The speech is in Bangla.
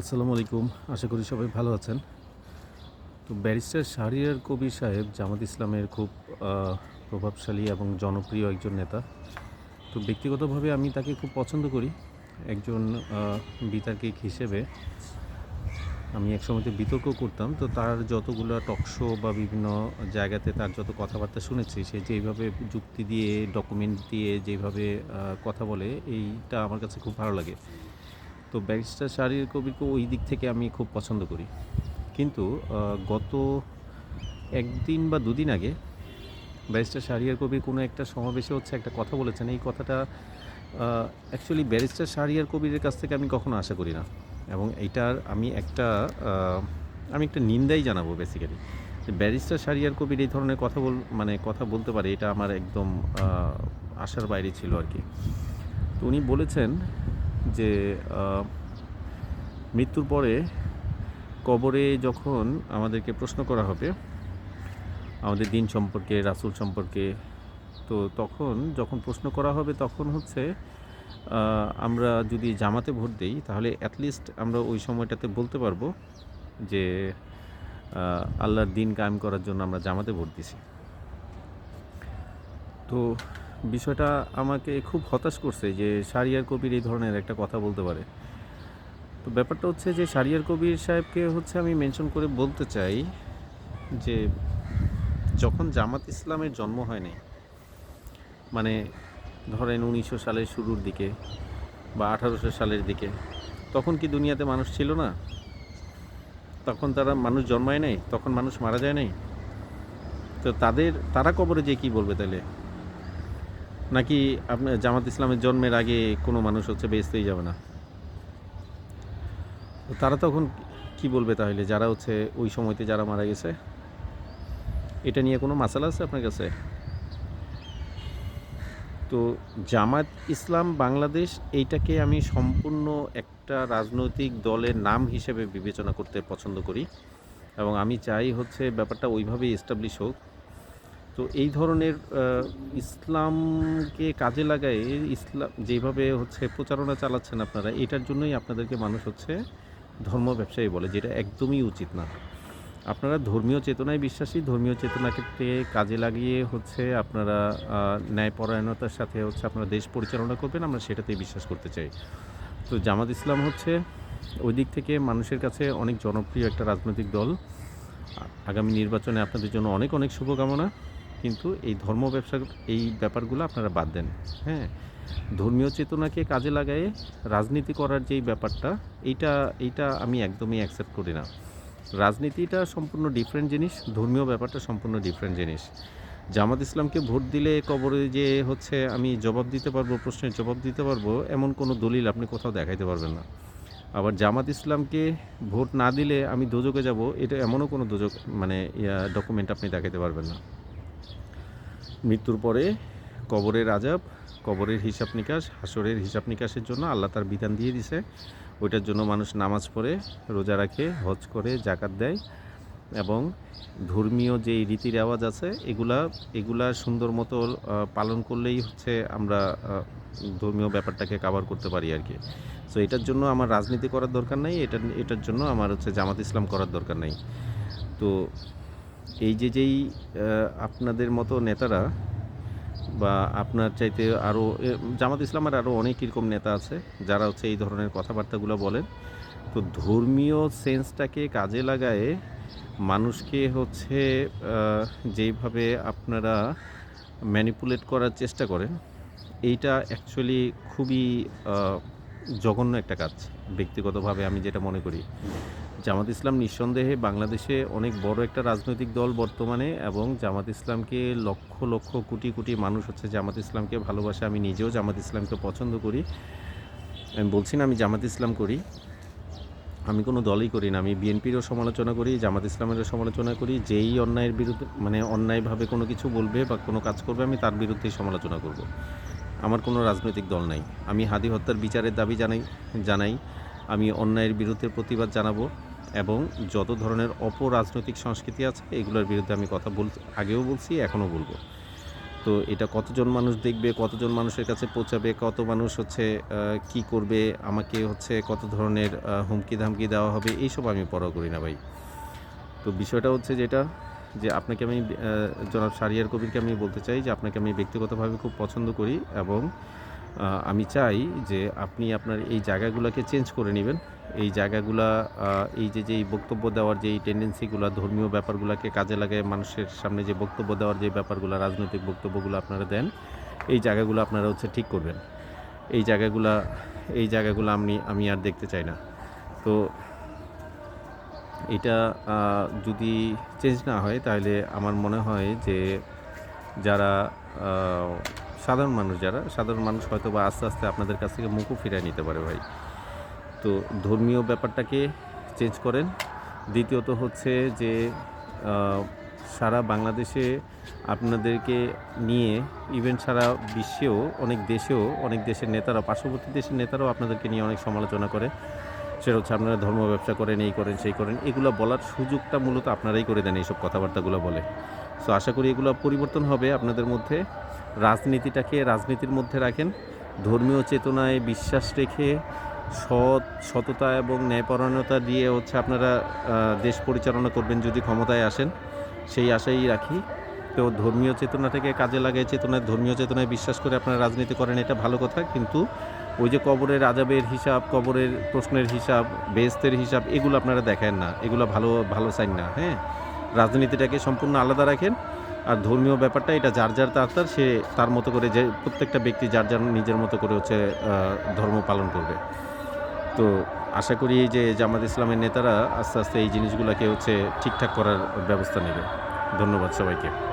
আসসালামু আলাইকুম। আশা করি সবাই ভালো আছেন। তো ব্যারিস্টার শাহরিয়ার কবির সাহেব জামাত ইসলামের খুব প্রভাবশালী এবং জনপ্রিয় একজন নেতা। তো ব্যক্তিগতভাবে আমি তাকে খুব পছন্দ করি। একজন বিতার্কিক হিসেবে আমি এক সময়তে বিতর্ক করতাম। তো তার যতগুলো টকশো বা বিভিন্ন জায়গাতে তার যত কথাবার্তা শুনেছি, সে যেভাবে যুক্তি দিয়ে ডকুমেন্ট দিয়ে যেভাবে কথা বলে, এইটা আমার কাছে খুব ভালো লাগে। তো ব্যারিস্টার শাহরিয়ার কবিরকে ওই দিক থেকে আমি খুব পছন্দ করি। কিন্তু গত একদিন বা দুদিন আগে ব্যারিস্টার শাহরিয়ার কবির কোনো একটা সমাবেশে হচ্ছে একটা কথা বলেছেন। এই কথাটা অ্যাকচুয়ালি ব্যারিস্টার শাহরিয়ার কবিরের কাছ থেকে আমি কখনো আশা করি না। এবং এইটার আমি একটা আমি একটা নিন্দাই জানাব বেসিক্যালি ব্যারিস্টার শাহরিয়ার কবির এই ধরনের কথা বল মানে কথা বলতে পারে, এটা আমার একদম আশার বাইরে ছিল আর কি। তো উনি বলেছেন যে মৃত্যুর পরে কবরে যখন আমাদেরকে প্রশ্ন করা হবে, আমাদের দিন সম্পর্কে, রাসূল সম্পর্কে, তো তখন যখন প্রশ্ন করা হবে তখন হচ্ছে আমরা যদি জামাতে ভোট দিই, তাহলে অ্যাটলিস্ট আমরা ওই সময়টাতে বলতে পারব যে আল্লাহর দিন কায়েম করার জন্য আমরা জামাতে ভোট দিছি। তো বিষয়টা আমাকে খুব হতাশ করছে যে শারিয়ার কবির এই ধরনের একটা কথা বলতে পারে। তো ব্যাপারটা হচ্ছে যে শারিয়ার কবির সাহেবকে হচ্ছে আমি মেনশন করে বলতে চাই যে যখন জামাত ইসলামের জন্ম হয়নি মানে ধরেন উনিশশো সালের শুরুর দিকে বা আঠারোশো সালের দিকে, তখন কি দুনিয়াতে মানুষ ছিল না? তখন তারা মানুষ জন্মায় নাই? তখন মানুষ মারা যায় নাই? তো তাদের, তারা কবরে যে কি বলবে তাহলে? নাকি আপনার জামাত ইসলামের জন্মের আগে কোনো মানুষ হচ্ছে বেচতেই যাবে না? তারা তখন কি বলবে তাহলে? যারা হচ্ছে ওই সময়তে যারা মারা গেছে? এটা নিয়ে কোনো মাসালা আছে আপনার কাছে? তো জামাত ইসলাম বাংলাদেশ এইটাকে আমি সম্পূর্ণ একটা রাজনৈতিক দলের নাম হিসেবে বিবেচনা করতে পছন্দ করি। এবং আমি চাই হচ্ছে ব্যাপারটা ওইভাবেই এস্টাবলিশ হোক। তো এই ধরনের ইসলামকে কাজে লাগায় ইসলাম, যেভাবে হচ্ছে প্রচারণা চালাচ্ছেন আপনারা, এটার জন্যই আপনাদেরকে মানুষ হচ্ছে ধর্ম ব্যবসায়ী বলে, যেটা একদমই উচিত না। আপনারা ধর্মীয় চেতনায় বিশ্বাসী, ধর্মীয় চেতনাকে কাজে লাগিয়ে হচ্ছে আপনারা ন্যায়পরায়ণতার সাথে হচ্ছে আপনারা দেশ পরিচালনা করবেন, আমরা সেটাতেই বিশ্বাস করতে চাই। তো জামাত ইসলাম হচ্ছে ওই দিক থেকে মানুষের কাছে অনেক জনপ্রিয় একটা রাজনৈতিক দল। আগামী নির্বাচনে আপনাদের জন্য অনেক অনেক শুভকামনা। কিন্তু এই ধর্ম ব্যবসা, এই ব্যাপারগুলো আপনারা বাদ দেন। হ্যাঁ ধর্মীয় চেতনাকে কাজে লাগায়ে রাজনীতি করার যেই ব্যাপারটা, এইটা এইটা আমি একদমই অ্যাকসেপ্ট করি না। রাজনীতিটা সম্পূর্ণ ডিফারেন্ট জিনিস, ধর্মীয় ব্যাপারটা সম্পূর্ণ ডিফারেন্ট জিনিস। জামাত ইসলামকে ভোট দিলে কবরে যে হচ্ছে আমি জবাব দিতে পারব, প্রশ্নের জবাব দিতে পারব, এমন কোনো দলিল আপনি কোথাও দেখাইতে পারবেন না। আবার জামাত ইসলামকে ভোট না দিলে আমি দোজকে যাব, এটা এমনও কোনো দোজক মানে ডকুমেন্ট আপনি দেখাতে পারবেন না। মৃত্যুর পরে কবরের আজাব কবরের হিসাব নিকাশ, হাসরের হিসাব নিকাশের জন্য আল্লাহ তার বিধান দিয়ে দিছে। ওইটার জন্য মানুষ নামাজ পড়ে, রোজা রাখে, হজ করে জাকাত দেয় এবং ধর্মীয় যে রীতি রেওয়াজ আছে, এগুলা এগুলা সুন্দর মতো পালন করলেই হচ্ছে আমরা ধর্মীয় ব্যাপারটাকে কাভার করতে পারি আর কি। সো এটার জন্য আমার রাজনীতি করার দরকার নাই এটা এটার জন্য আমার হচ্ছে জামাত ইসলাম করার দরকার নাই। তো এই যে যেই আপনাদের মতো নেতারা বা আপনার চাইতে আরও জামাত ইসলামের আরও অনেক রকম নেতা আছে, যারা হচ্ছে এই ধরনের কথাবার্তাগুলো বলেন। তো ধর্মীয় সেন্সটাকে কাজে লাগায়ে মানুষকে হচ্ছে যেইভাবে আপনারা ম্যানিপুলেট করার চেষ্টা করেন, এইটা অ্যাকচুয়ালি খুবই জঘন্য একটা কাজ, ব্যক্তিগতভাবে আমি যেটা মনে করি। জামাত ইসলাম নিঃসন্দেহে বাংলাদেশে অনেক বড় একটা রাজনৈতিক দল বর্তমানে এবং জামাত ইসলামকে লক্ষ লক্ষ, কোটি কোটি মানুষ হচ্ছে জামাত ইসলামকে ভালোবাসে। আমি নিজেও জামাত ইসলামকে পছন্দ করি। আমি বলছি না আমি জামাত ইসলাম করি। আমি কোনো দলই করি না। আমি বিএনপিরও সমালোচনা করি, জামাত ইসলামেরও সমালোচনা করি। যেই অন্যায়ের বিরুদ্ধে মানে অন্যায়ভাবে কোনো কিছু বলবে বা কোনো কাজ করবে, আমি তার বিরুদ্ধেই সমালোচনা করব। আমার কোনো রাজনৈতিক দল নাই। আমি হাদি হত্যার বিচারের দাবি জানাই জানাই। আমি অন্যায়ের বিরুদ্ধে প্রতিবাদ জানাব। এবং যত ধরনের অপরাজনৈতিক সংস্কৃতি আছে, এগুলোর বিরুদ্ধে আমি কথা বল, আগেও বলছি, এখনও বলব। তো এটা কতজন মানুষ দেখবে, কতজন মানুষের কাছে পৌঁছাবে, কত মানুষ হচ্ছে কি করবে, আমাকে হচ্ছে কত ধরনের হুমকি ধামকি দেওয়া হবে, এইসব আমি পরোয়া করি না ভাই। তো বিষয়টা হচ্ছে যেটা, যে আপনাকে আমি জনাব সারিয়ার কবিরকে আমি বলতে চাই যে আপনাকে আমি ব্যক্তিগতভাবে খুব পছন্দ করি এবং আমি চাই যে আপনি আপনার এই জায়গাগুলোকে চেঞ্জ করে নেবেন। এই জায়গাগুলা এই যে যে বক্তব্য দেওয়ার যে টেন্ডেন্সিগুলো ধর্মীয় ব্যাপারগুলোকে কাজে লাগায় মানুষের সামনে যে বক্তব্য দেওয়ার যে ব্যাপারগুলো, রাজনৈতিক বক্তব্যগুলো আপনারা দেন, এই জায়গাগুলো আপনারা হচ্ছে ঠিক করবেন। এই জায়গাগুলা, এই জায়গাগুলো আমি আমি আর দেখতে চাই না। তো এটা যদি চেঞ্জ না হয়, তাহলে আমার মনে হয় যে যারা সাধারণ মানুষ যারা, সাধারণ মানুষ হয়তো বা আস্তে আস্তে আপনাদের কাছ থেকে মুখও ফিরিয়ে নিতে পারে ভাই। তো ধর্মীয় ব্যাপারটাকে চেঞ্জ করেন। দ্বিতীয়ত হচ্ছে যে সারা বাংলাদেশে আপনাদেরকে নিয়ে ইভেন সারা বিশ্বেও, অনেক দেশেও, অনেক দেশের নেতারা পার্শ্ববর্তী দেশের নেতারাও আপনাদেরকে নিয়ে অনেক সমালোচনা করে। সেটা হচ্ছে আপনারা ধর্ম ব্যবসা করেন, এই করেন, সেই করেন, এগুলো বলার সুযোগটা মূলত আপনারাই করে দেন এইসব কথাবার্তাগুলো বলে। সো আশা করি এগুলো পরিবর্তন হবে আপনাদের মধ্যে। রাজনীতিটাকে রাজনীতির মধ্যে রাখেন, ধর্মীয় চেতনায় বিশ্বাস রেখে সৎ, সততা এবং ন্যায়পরায়ণতা দিয়ে হচ্ছে আপনারা দেশ পরিচালনা করবেন যদি ক্ষমতায় আসেন, সেই আশাই রাখি। তো ধর্মীয় চেতনাটাকে কাজে লাগায় চেতনায়, ধর্মীয় চেতনায় বিশ্বাস করে আপনারা রাজনীতি করেন, এটা ভালো কথা। কিন্তু ওই যে কবরের আজাবের হিসাব, কবরের প্রশ্নের হিসাব বেস্তের হিসাব, এগুলো আপনারা দেখেন না। এগুলো ভালো ভালো সাইন না হ্যাঁ? রাজনীতিটাকে সম্পূর্ণ আলাদা রাখেন। আর ধর্মীয় ব্যাপারটা, এটা যার যার তার তার, সে তার মতো করে যে প্রত্যেকটা ব্যক্তি যার যার নিজের মতো করে হচ্ছে ধর্ম পালন করবে। তো আশা করি যে জামাত ইসলামের নেতারা আস্তে আস্তে এই জিনিসগুলোকে হচ্ছে ঠিকঠাক করার ব্যবস্থা নেবে। ধন্যবাদ সবাইকে।